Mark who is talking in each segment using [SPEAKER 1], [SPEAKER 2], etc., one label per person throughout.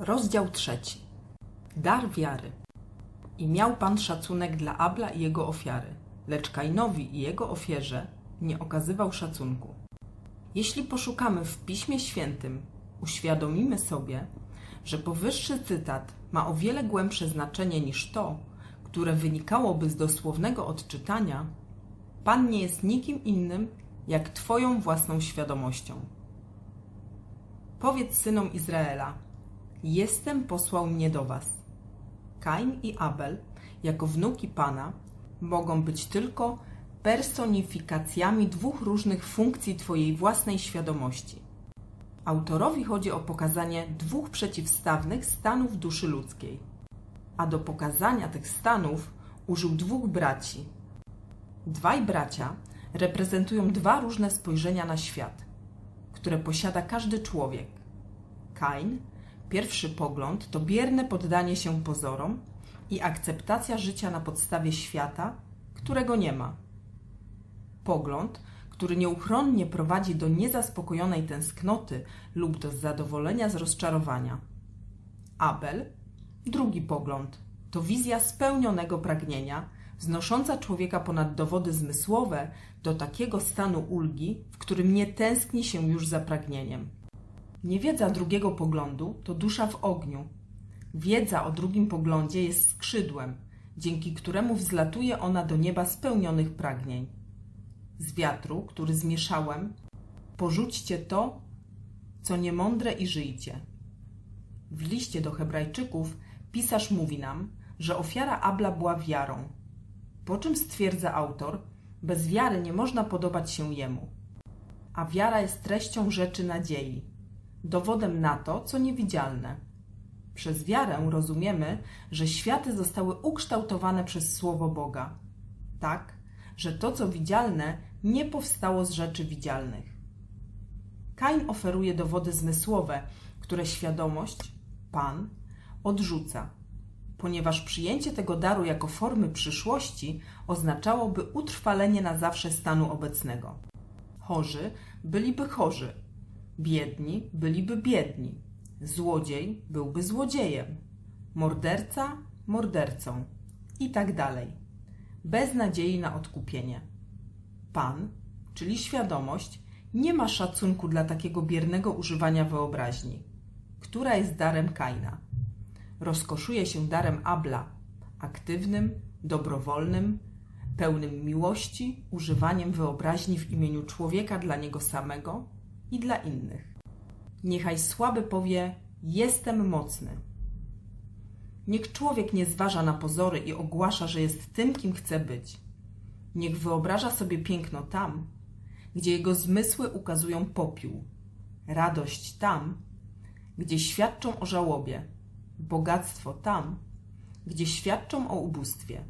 [SPEAKER 1] Rozdział trzeci. Dar wiary. I miał Pan szacunek dla Abla i jego ofiary, lecz Kainowi i jego ofierze nie okazywał szacunku. Jeśli poszukamy w Piśmie Świętym, uświadomimy sobie, że powyższy cytat ma o wiele głębsze znaczenie niż to, które wynikałoby z dosłownego odczytania, Pan nie jest nikim innym jak Twoją własną świadomością. Powiedz synom Izraela: Jestem posłał mnie do was. Kain i Abel, jako wnuki Pana, mogą być tylko personifikacjami dwóch różnych funkcji Twojej własnej świadomości. Autorowi chodzi o pokazanie dwóch przeciwstawnych stanów duszy ludzkiej, a do pokazania tych stanów użył dwóch braci. Dwaj bracia reprezentują dwa różne spojrzenia na świat, które posiada każdy człowiek. Kain, pierwszy pogląd to bierne poddanie się pozorom i akceptacja życia na podstawie świata, którego nie ma. Pogląd, który nieuchronnie prowadzi do niezaspokojonej tęsknoty lub do zadowolenia z rozczarowania. Abel, drugi pogląd, to wizja spełnionego pragnienia, wznosząca człowieka ponad dowody zmysłowe do takiego stanu ulgi, w którym nie tęskni się już za pragnieniem. Niewiedza drugiego poglądu to dusza w ogniu. Wiedza o drugim poglądzie jest skrzydłem, dzięki któremu wzlatuje ona do nieba spełnionych pragnień. Z wiatru, który zmieszałem, porzućcie to, co niemądre i żyjcie. W liście do Hebrajczyków pisarz mówi nam, że ofiara Abla była wiarą. Po czym stwierdza autor, bez wiary nie można podobać się jemu. A wiara jest treścią rzeczy nadziei, dowodem na to, co niewidzialne. Przez wiarę rozumiemy, że światy zostały ukształtowane przez Słowo Boga, tak, że to, co widzialne, nie powstało z rzeczy widzialnych. Kain oferuje dowody zmysłowe, które świadomość, Pan, odrzuca, ponieważ przyjęcie tego daru jako formy przyszłości oznaczałoby utrwalenie na zawsze stanu obecnego. Chorzy byliby chorzy, biedni byliby biedni, złodziej byłby złodziejem, morderca mordercą. I tak dalej, bez nadziei na odkupienie. Pan, czyli świadomość, nie ma szacunku dla takiego biernego używania wyobraźni, która jest darem Kaina. Rozkoszuje się darem Abla, aktywnym, dobrowolnym, pełnym miłości, używaniem wyobraźni w imieniu człowieka dla niego samego i dla innych. Niechaj słaby powie: Jestem mocny. Niech człowiek nie zważa na pozory i ogłasza, że jest tym, kim chce być. Niech wyobraża sobie piękno tam, gdzie jego zmysły ukazują popiół, radość tam, gdzie świadczą o żałobie, bogactwo tam, gdzie świadczą o ubóstwie.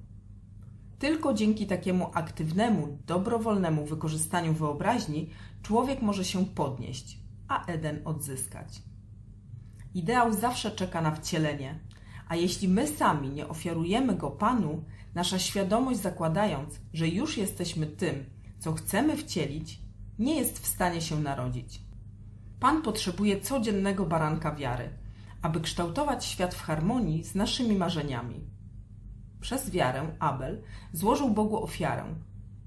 [SPEAKER 1] Tylko dzięki takiemu aktywnemu, dobrowolnemu wykorzystaniu wyobraźni człowiek może się podnieść, a Eden odzyskać. Ideał zawsze czeka na wcielenie, a jeśli my sami nie ofiarujemy go Panu, nasza świadomość zakładając, że już jesteśmy tym, co chcemy wcielić, nie jest w stanie się narodzić. Pan potrzebuje codziennego baranka wiary, aby kształtować świat w harmonii z naszymi marzeniami. Przez wiarę Abel złożył Bogu ofiarę,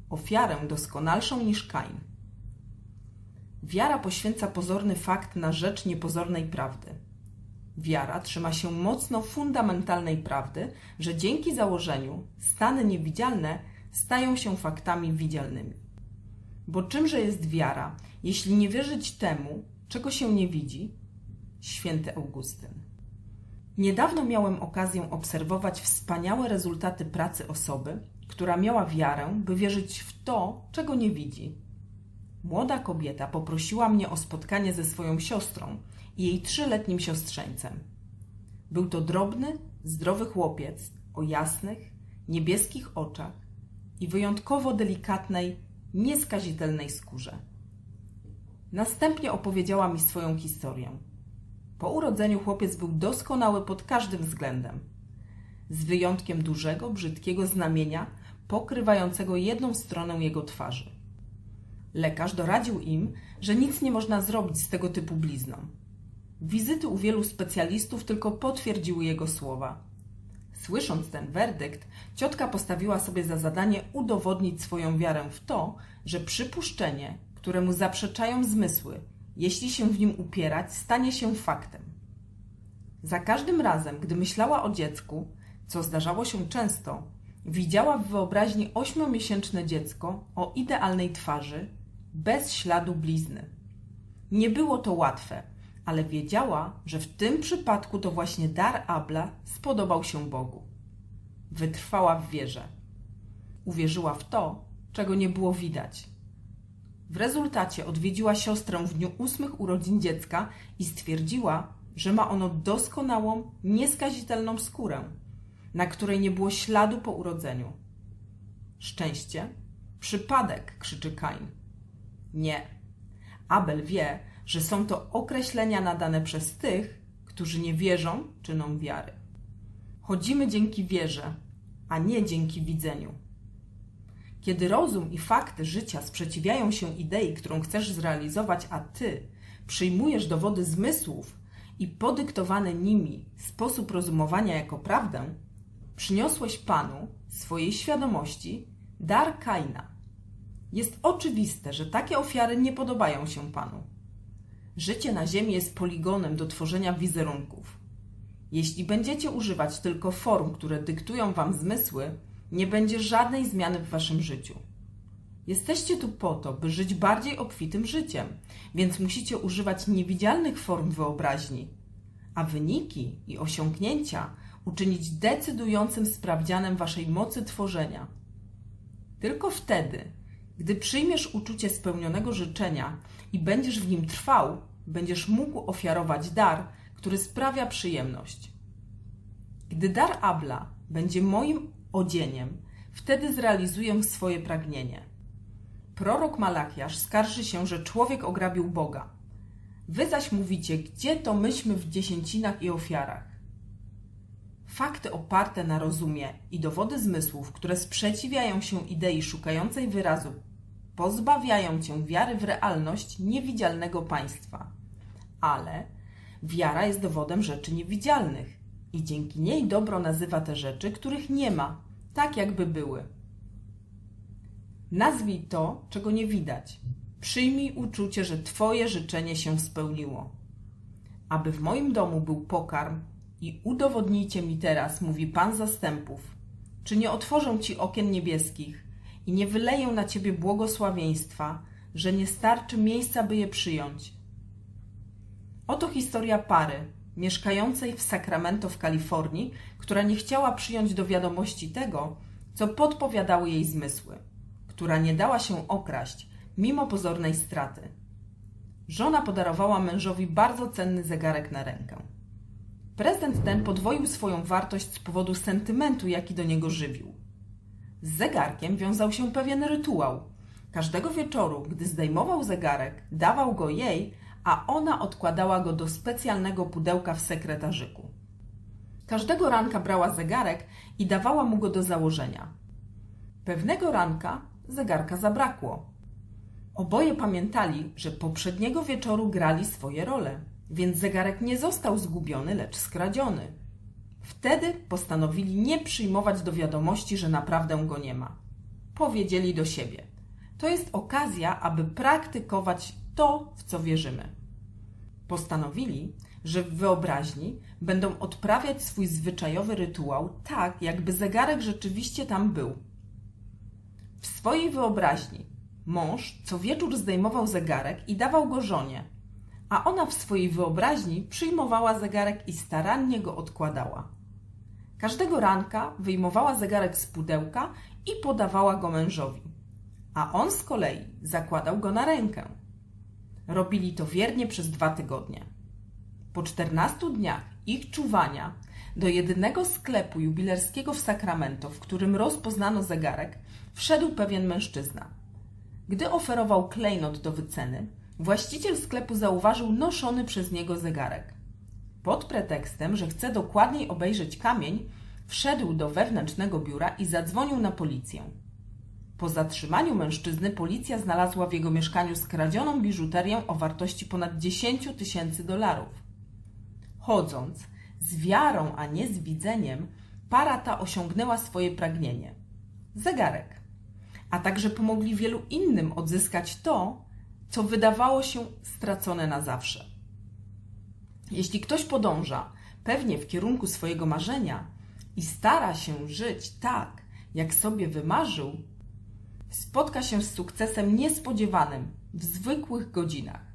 [SPEAKER 1] ofiarę doskonalszą niż Kain. Wiara poświęca pozorny fakt na rzecz niepozornej prawdy. Wiara trzyma się mocno fundamentalnej prawdy, że dzięki założeniu stany niewidzialne stają się faktami widzialnymi. Bo czymże jest wiara, jeśli nie wierzyć temu, czego się nie widzi? Święty Augustyn. Niedawno miałem okazję obserwować wspaniałe rezultaty pracy osoby, która miała wiarę, by wierzyć w to, czego nie widzi. Młoda kobieta poprosiła mnie o spotkanie ze swoją siostrą i jej trzyletnim siostrzeńcem. Był to drobny, zdrowy chłopiec o jasnych, niebieskich oczach i wyjątkowo delikatnej, nieskazitelnej skórze. Następnie opowiedziała mi swoją historię. Po urodzeniu chłopiec był doskonały pod każdym względem, z wyjątkiem dużego, brzydkiego znamienia pokrywającego jedną stronę jego twarzy. Lekarz doradził im, że nic nie można zrobić z tego typu blizną. Wizyty u wielu specjalistów tylko potwierdziły jego słowa. Słysząc ten werdykt, ciotka postawiła sobie za zadanie udowodnić swoją wiarę w to, że przypuszczenie, któremu zaprzeczają zmysły, jeśli się w nim upierać, stanie się faktem. Za każdym razem, gdy myślała o dziecku, co zdarzało się często, widziała w wyobraźni ośmiomiesięczne dziecko o idealnej twarzy, bez śladu blizny. Nie było to łatwe, ale wiedziała, że w tym przypadku to właśnie dar Abla spodobał się Bogu. Wytrwała w wierze. Uwierzyła w to, czego nie było widać. W rezultacie odwiedziła siostrę w dniu ósmych urodzin dziecka i stwierdziła, że ma ono doskonałą, nieskazitelną skórę, na której nie było śladu po urodzeniu. Szczęście? Przypadek, krzyczy Kain. Nie. Abel wie, że są to określenia nadane przez tych, którzy nie wierzą czynom wiary. Chodzimy dzięki wierze, a nie dzięki widzeniu. Kiedy rozum i fakty życia sprzeciwiają się idei, którą chcesz zrealizować, a ty przyjmujesz dowody zmysłów i podyktowany nimi sposób rozumowania jako prawdę, przyniosłeś Panu, swojej świadomości, dar Kaina. Jest oczywiste, że takie ofiary nie podobają się Panu. Życie na Ziemi jest poligonem do tworzenia wizerunków. Jeśli będziecie używać tylko form, które dyktują Wam zmysły, nie będzie żadnej zmiany w Waszym życiu. Jesteście tu po to, by żyć bardziej obfitym życiem, więc musicie używać niewidzialnych form wyobraźni, a wyniki i osiągnięcia uczynić decydującym sprawdzianem Waszej mocy tworzenia. Tylko wtedy, gdy przyjmiesz uczucie spełnionego życzenia i będziesz w nim trwał, będziesz mógł ofiarować dar, który sprawia przyjemność. Gdy dar Abla będzie moim odzieniem, wtedy zrealizuję swoje pragnienie. Prorok Malachiasz skarży się, że człowiek ograbił Boga. Wy zaś mówicie, gdzie to myśmy w dziesięcinach i ofiarach. Fakty oparte na rozumie i dowody zmysłów, które sprzeciwiają się idei szukającej wyrazu, pozbawiają cię wiary w realność niewidzialnego państwa. Ale wiara jest dowodem rzeczy niewidzialnych i dzięki niej dobro nazywa te rzeczy, których nie ma, tak jakby były. Nazwij to, czego nie widać. Przyjmij uczucie, że Twoje życzenie się spełniło. Aby w moim domu był pokarm i udowodnijcie mi teraz, mówi Pan zastępów, czy nie otworzę Ci okien niebieskich i nie wyleję na Ciebie błogosławieństwa, że nie starczy miejsca, by je przyjąć. Oto historia pary, mieszkającej w Sacramento w Kalifornii, która nie chciała przyjąć do wiadomości tego, co podpowiadały jej zmysły, która nie dała się okraść, mimo pozornej straty. Żona podarowała mężowi bardzo cenny zegarek na rękę. Prezent ten podwoił swoją wartość z powodu sentymentu, jaki do niego żywił. Z zegarkiem wiązał się pewien rytuał. Każdego wieczoru, gdy zdejmował zegarek, dawał go jej, a ona odkładała go do specjalnego pudełka w sekretarzyku. Każdego ranka brała zegarek i dawała mu go do założenia. Pewnego ranka zegarka zabrakło. Oboje pamiętali, że poprzedniego wieczoru grali swoje role, więc zegarek nie został zgubiony, lecz skradziony. Wtedy postanowili nie przyjmować do wiadomości, że naprawdę go nie ma. Powiedzieli do siebie: To jest okazja, aby praktykować to, w co wierzymy. Postanowili, że w wyobraźni będą odprawiać swój zwyczajowy rytuał tak, jakby zegarek rzeczywiście tam był. W swojej wyobraźni mąż co wieczór zdejmował zegarek i dawał go żonie, a ona w swojej wyobraźni przyjmowała zegarek i starannie go odkładała. Każdego ranka wyjmowała zegarek z pudełka i podawała go mężowi, a on z kolei zakładał go na rękę. Robili to wiernie przez dwa tygodnie. Po czternastu dniach ich czuwania do jedynego sklepu jubilerskiego w Sacramento, w którym rozpoznano zegarek, wszedł pewien mężczyzna. Gdy oferował klejnot do wyceny, właściciel sklepu zauważył noszony przez niego zegarek. Pod pretekstem, że chce dokładniej obejrzeć kamień, wszedł do wewnętrznego biura i zadzwonił na policję. Po zatrzymaniu mężczyzny policja znalazła w jego mieszkaniu skradzioną biżuterię o wartości ponad 10 tysięcy dolarów. Chodząc, z wiarą, a nie z widzeniem, para ta osiągnęła swoje pragnienie zegarek. A także pomogli wielu innym odzyskać to, co wydawało się stracone na zawsze. Jeśli ktoś podąża pewnie w kierunku swojego marzenia i stara się żyć tak, jak sobie wymarzył, spotka się z sukcesem niespodziewanym w zwykłych godzinach.